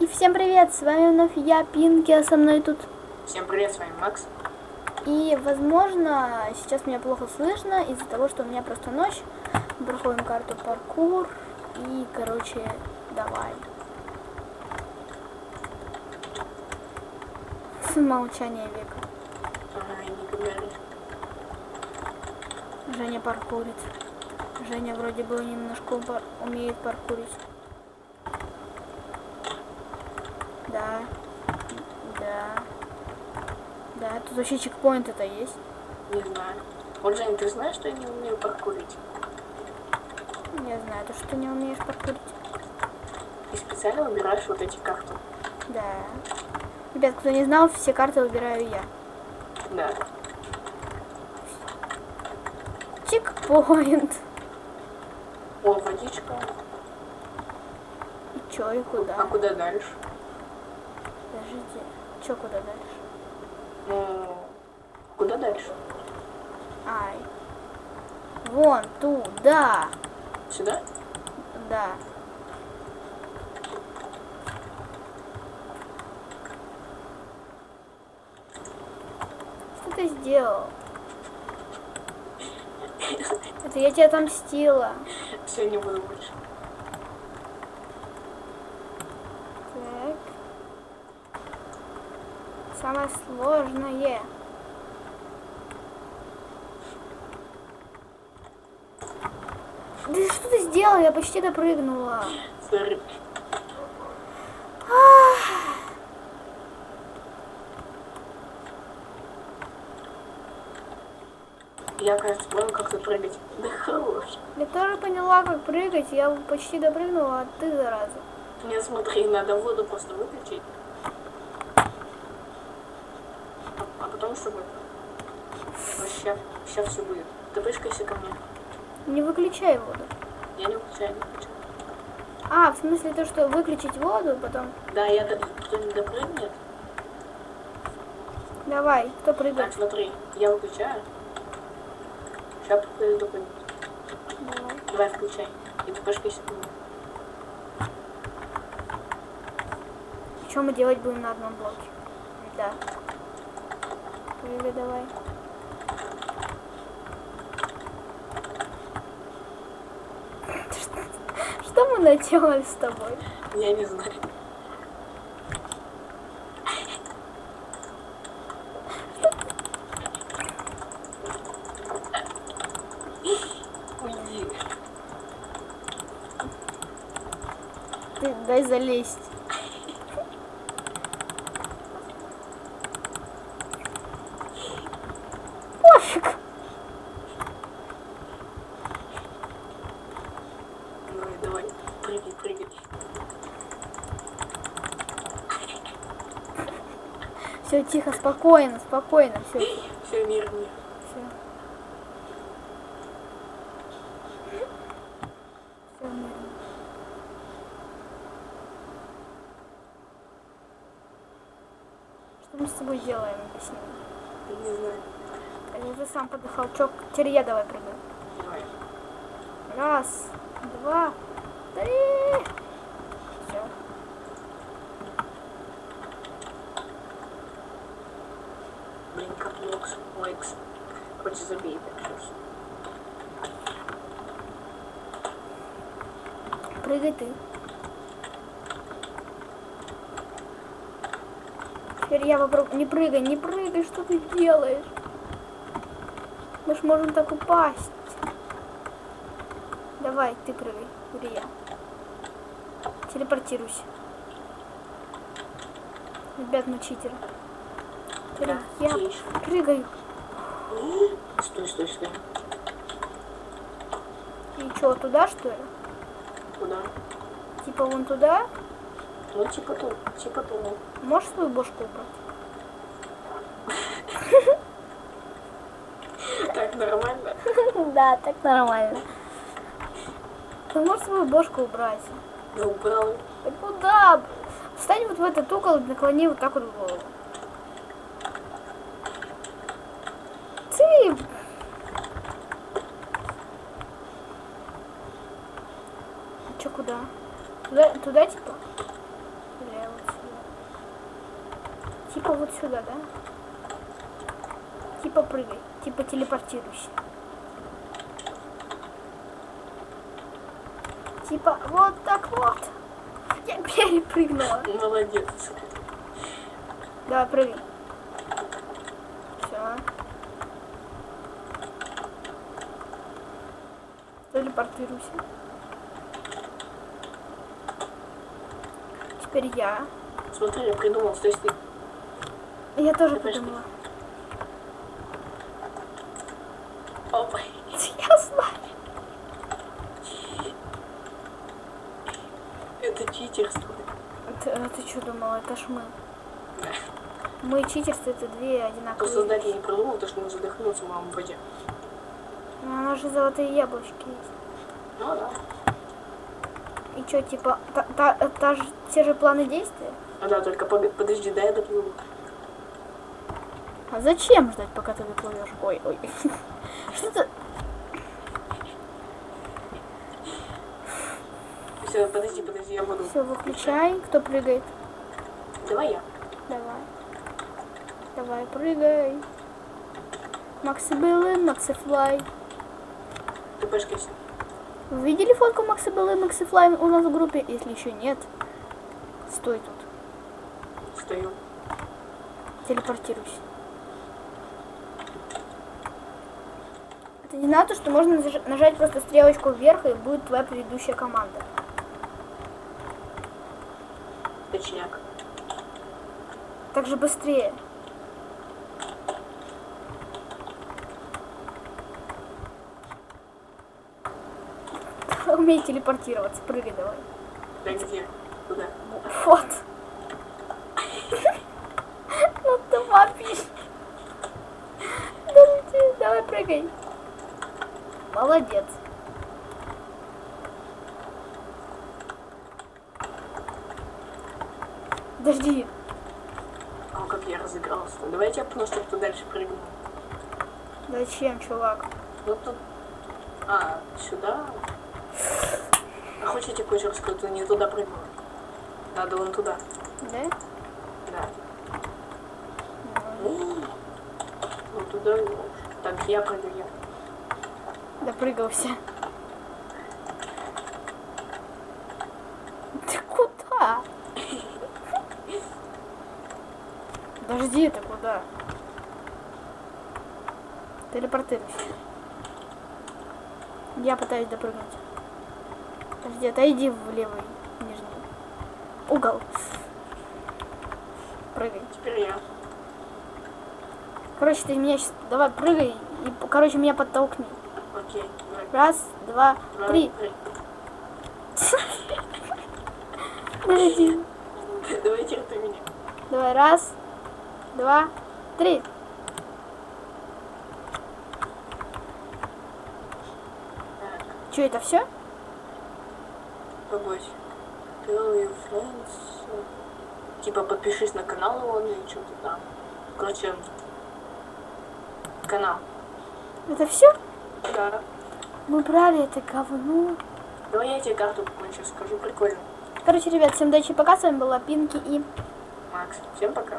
И всем привет, с вами вновь я, Пинки, а со мной тут... Всем привет, с вами Макс. И, возможно, сейчас меня плохо слышно из-за того, что у меня просто ночь. Проходим карту паркур. И, короче, давай. Молчание века. Женя паркурит. Женя вроде бы немножко умеет паркурить. Да. Да. Да, тут вообще чекпоинт это есть. Не знаю. Вот, Жень, ты знаешь, что я не умею паркурить? Я знаю, то, что ты не умеешь паркурить. И специально выбираешь вот эти карты. Да. Ребят, кто не знал, все карты выбираю я. Да. Чекпоинт. О, водичка. И чё, и А куда? куда дальше? Подождите. Чё, куда дальше? Ну, куда дальше? Ай. Вон, туда. Сюда? Да. Что ты сделал? Это я тебя отомстила. Все, не буду больше. Так. Самое сложное. Да что ты сделал? Я почти допрыгнула. Сори. Я, кажется, понял, как тут прыгать. Да хорош. Я тоже поняла, как прыгать. Я почти допрыгнула, а ты, зараза. Не смотри, надо воду просто выключить. А, будет. Сейчас, сейчас все будет. Ты пышкайся ко мне. Не выключай воду. Я не выключаю, не выключаю. А, в смысле то, что выключить воду, потом... Да, я до... кто не допрыгнет. Давай, кто прыгает? Так, смотри, я выключаю. Сейчас кто допрыгнет. Давай. Давай, включай. И ты пышкайся ко мне. Что мы делать будем на одном блоке? Да. Прыгай давай. Что мы наделали с тобой? Я не знаю. Уйди. Ты дай залезть. Пофиг. Давай, давай. Прыгай, прыгай. Все, тихо, спокойно, спокойно. Все, Все, мир, мир. все. Все мирно. Что мы с тобой делаем, объясни. Не знаю. Я уже сам подыхал. Чё, теперь я давай. Давай. Раз, два, три. Все. Блин, как Локс, Лайкс. Так сейчас. Прыгай ты. Теперь я попробую. Не прыгай, не прыгай, что ты делаешь? Мы ж можем так упасть. Давай, ты прыгай, или я. Телепортируйся. Ребят, мы читеры. Теперь Да, я прыгаю. Стой, стой, стой. И что, туда что ли? Куда? Типа вон туда? Ну, типа тут, типа тут. Можешь свою бошку убрать? Так, нормально? Да, так нормально. Ты можешь свою бошку убрать? Да убрал. Да куда? Встань вот в этот угол и наклони вот так вот голову. Ты... Че, куда? Туда, туда типа? Влево. Типа вот сюда, да? Типа прыгай. Типа телепортируйся. Типа вот так вот. Я перепрыгнула. Молодец. Давай, прыгай. Все. Телепортируйся. Теперь я. Смотри, я придумал, то есть ты Я тоже Ты придумала. Опа. Я знаю. Это читерство. Ты, а ты что думала? Это ж мы. Да. Мы читерство это две одинаковые. создатель не придумал, то что мы задохнуться маму в воде. Ну, у нас же золотые яблочки есть. Ну да. И что, типа, та, та, та же, те же планы действия? А да, только подожди, дай я доплыву. А зачем ждать, пока ты доплывешь? Ой, ой. Что ты? Все, подожди, подожди, я буду. Все, выключай. Кто прыгает? Давай я. Давай. Давай, прыгай. Макси Беллы, Макси Флай. Ты пешкайся. Вы видели фотку Макси Беллы, Макси Флай у нас в группе? Если еще нет, стой тут. Стою. Телепортируйся. Это не надо, что можно наж- нажать просто стрелочку вверх и будет твоя предыдущая команда. Точняк. Так же быстрее. Умей телепортироваться, прыгай давай. Да где? Куда? Вот. Ну ты вопишь. Давай прыгай. Молодец. Подожди. А как я разыгрался? Давай я тебя пну, чтобы ты дальше прыгнул. Зачем, чувак? Ну тут... А, сюда? Кое-что расскажу? Ты не туда прыгнул. Надо вон туда. Да? Да. Ну, туда. Так, я прыгаю, я. Допрыгался. Ты куда? Подожди, ты куда? Телепортируйся. Я пытаюсь допрыгнуть. Подожди, отойди в левый нижний угол. Прыгай. Теперь я. Короче, ты меня сейчас... Давай, прыгай. И, короче, меня подтолкни. Окей. Раз, два, Два, три. Подожди. Давай теперь ты меня. Давай, раз, два, три. Так, Что, это все? Побольше. Tell your friends. Типа подпишись на канал он и что-то там. Короче, канал. Это все? Да. Мы брали это говно. Давай я тебе карту кончу скажу, прикольно. Короче, ребят, всем удачи, пока. С вами была Пинки и... Макс, всем пока.